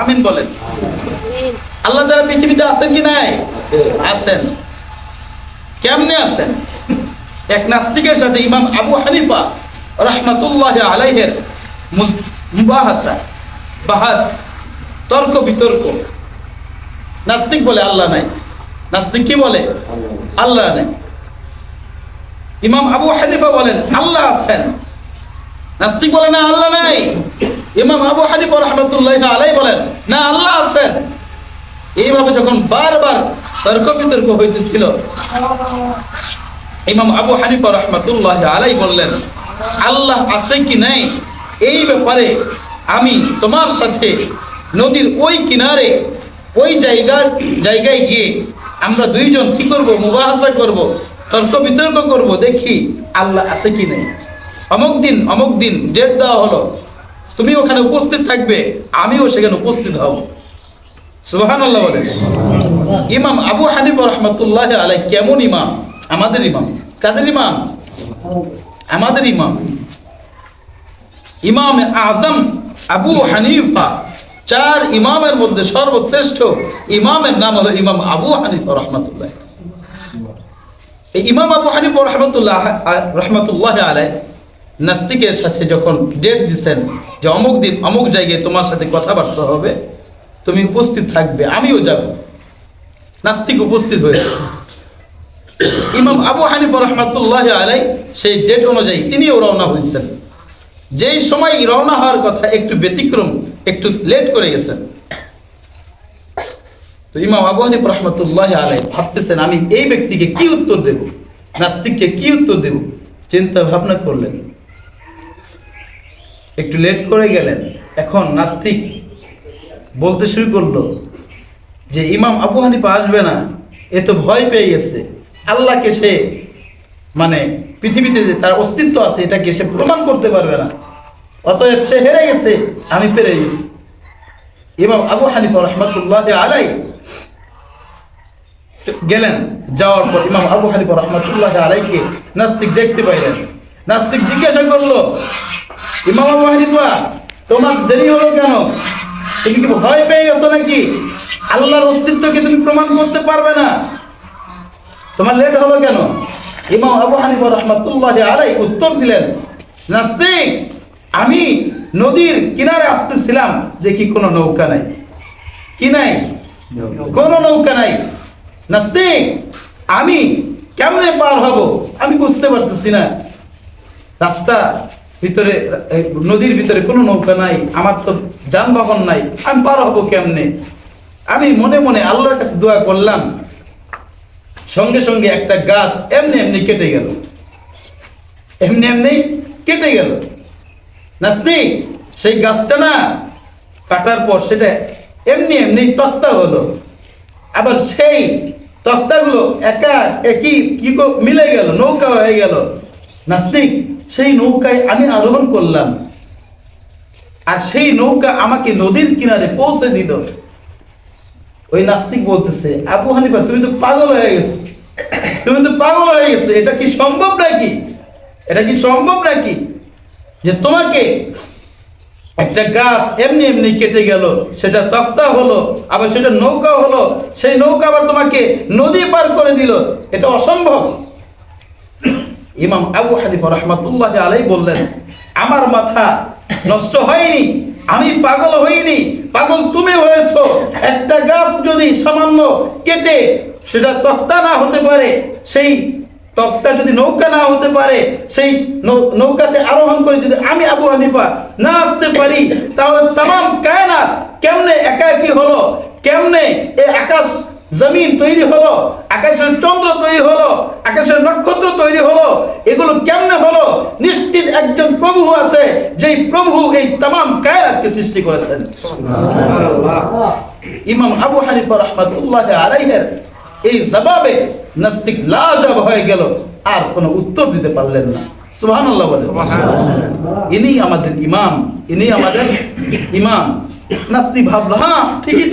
আমিন বলেন। আল্লাহ তারা পৃথিবীতে আছেন কি নাই? আছেন। কেমনে আছেন? এক নাস্তিকের সাথে ইমাম আবু হানিফা রহমাতুল্লাহ আলাইহের মুবাহাসা, বাহাস, তর্ক বিতর্ক। নাস্তিক বলে আল্লাহ নাই। নাস্তিক কি বলে? আল্লাহ নাই। ইমাম আবু হানিফা বলেন, আল্লাহ আছেন। নাস্তিক বলে না, আল্লাহ নাই। ইমাম আবু হানিফা রহমতুল্লাহ আলাই বলেন, না, আল্লাহ আছেন। এইভাবে যখন বারবার তর্ক বিতর্ক হইতেছিল, ইমাম আবু হানিফা রহমতুল্লাহ আলাই বললেন, আল্লাহ আছে কি নাই? এই ব্যাপারে আমি তোমার সাথে নদীর ওই কিনারে, ওই জায়গা, জায়গায় গিয়ে আমরা দুইজন কি করব? মুবাহাসা করব, তর্ক বিতর্ক করব, দেখি আল্লাহ আছে কি নাই? অমুক দিন অমুক দিন ডেট দেওয়া হলো। তুমি ওখানে উপস্থিত থাকবে, আমিও সেখানে উপস্থিত হব। সুবাহান আল্লাহ বলেন ইমাম আবু হানিফ রহমতুল্লাহ আলাই কেমন ইমাম? আমাদের ইমাম। কাদের ইমাম? আমাদের ইমাম। ইমাম আজম আবু হানিফা, চার ইমামের মধ্যে সর্বশ্রেষ্ঠ ইমামের নাম হলো ইমাম আবু হানিফা রহমতুল্লাহ। ইমাম আবু হানিফা রহমতুল্লাহ রহমতুল্লাহ আলাই নাস্তিকের সাথে যখন ডেট দিছেন যে অমুক দিন, অমুক জায়গায় তোমার সাথে কথাবার্তা হবে, তুমি উপস্থিত থাকবে, আমিও যাব। নাস্তিক উপস্থিত হয়েছে ইমাম আবু হানিফা রহমতুল্লাহ আলাই সেই ডেট অনুযায়ী তিনিও রওনা হয়েছেন। যেই সময় রওনা হওয়ার কথা একটু ব্যতিক্রম, একটু লেট করে গেছেন। তো ইমাম আবু হানিফ রহমতুল্লাহ আলাই ভাবতেছেন, আমি এই ব্যক্তিকে কি উত্তর দেব? নাস্তিককে কি উত্তর দেব? চিন্তা ভাবনা করলেন। একটু লেট করে গেলেন। এখন নাস্তিক বলতে শুরু করল যে, ইমাম আবু হানিফা আসবে না, এ তো ভয় পেয়ে গেছে। আল্লাহকে সে মানে পৃথিবীতে যে তার অস্তিত্ব আছে, এটাকে সে প্রমাণ করতে পারবে না। অতএব সে হেরে গেছে, আমি পেরে গেছি। ইমাম আবু হানিফা রহমতুল্লাহ আলাই গেলেন। যাওয়ার পর ইমাম আবু হানিফা রহমতুল্লাহ আলাইকে নাস্তিক দেখতে পাইলেন। নাস্তিক জিজ্ঞাসা করল ইমাম আবু হানিফা, তোমার দেরি হলো কেন? তুমি কি ভয় পেয়ে গেছো নাকি? আল্লাহর অস্তিত্বকে তুমি প্রমাণ করতে পারবে না। তোমার লেট হলো কেন? ইমাম আবু হানিফা রহমতুল্লাহ আলাই উত্তর দিলেন, নাস্তিক, আমি নদীর কিনারে আসতেছিলাম। দেখি কোনো নৌকা নাই। কি নাই? কোনো নৌকা নাই। নাস্তিক, আমি কেমনে পার হব? আমি বুঝতে পারতেছি না। রাস্তা ভিতরে নদীর ভিতরে কোনো নৌকা নাই, আমার তো যানবাহন নাই, আমি পার হব কেমনে? আমি মনে মনে আল্লাহর কাছে দোয়া করলাম। সঙ্গে সঙ্গে একটা গাছ এমনি এমনি কেটে গেল। এমনি এমনি কেটে গেল। নাস্তিক, সেই গাছটা না কাটার পর সেটা এমনি এমনি তক্তা হলো। আবার সেই তক্তাগুলো একা একই কো- মিলে গেল, নৌকা হয়ে গেল। নাস্তিক, সেই নৌকায় আমি আরোহণ করলাম। আর সেই নৌকা আমাকে নদীর কিনারে পৌঁছে দিল। ওই নাস্তিক বলতেছে, আবু হানিফা, তুমি তো পাগল হয়ে গেছো। তুমি তো পাগল হয়ে গেছো। এটা কি সম্ভব নাকি? এটা কি সম্ভব নাকি? যে তোমাকে একটা গাছ এমনি এমনি কেটে গেল, সেটা তক্তা হলো, আবার সেটা নৌকা হলো, সেই নৌকা আবার তোমাকে নদী পার করে দিল। এটা অসম্ভব। ইমাম আবু হানিফা রহমাতুল্লাহ আলাই বললেন, আমার মাথা নষ্ট হয়নি, আমি পাগল হইনি, পাগল তুমি হয়েছো। একটা গাছ যদি সামান্য কেটে সেটা তক্তা না হতে পারে, সেই তক্তা যদি নৌকা না হতে পারে, সেই নৌকাতে আরোহণ করে যদি আমি আবু হানিফা না আসতে পারি, তাহলে তাম কায়নাত কেমনে একাকি হলো? কেমনে এ আকাশ জমিন তৈরি হলো আকাশের চন্দ্র তৈরি হলো আকাশের নক্ষত্র তৈরি হলো এগুলো কেমনে হলো? নিশ্চিত একজন প্রভু আছে যেই প্রভু এই তাম কায়নাতকে সৃষ্টি করেছেন। ইমাম আবু হানিফা রহমাতুল্লাহ আলাইহের এই জবাবে নাস্তিক লাজব হয়ে গেল আর কোনো উত্তর দিতে পারলেন না। সুবহানাল্লাহ বলে ইনি আমাদের ইমাম ইনি আমাদের ইমাম। নাস্তি ভাবলো হ্যাঁ ঠিকই।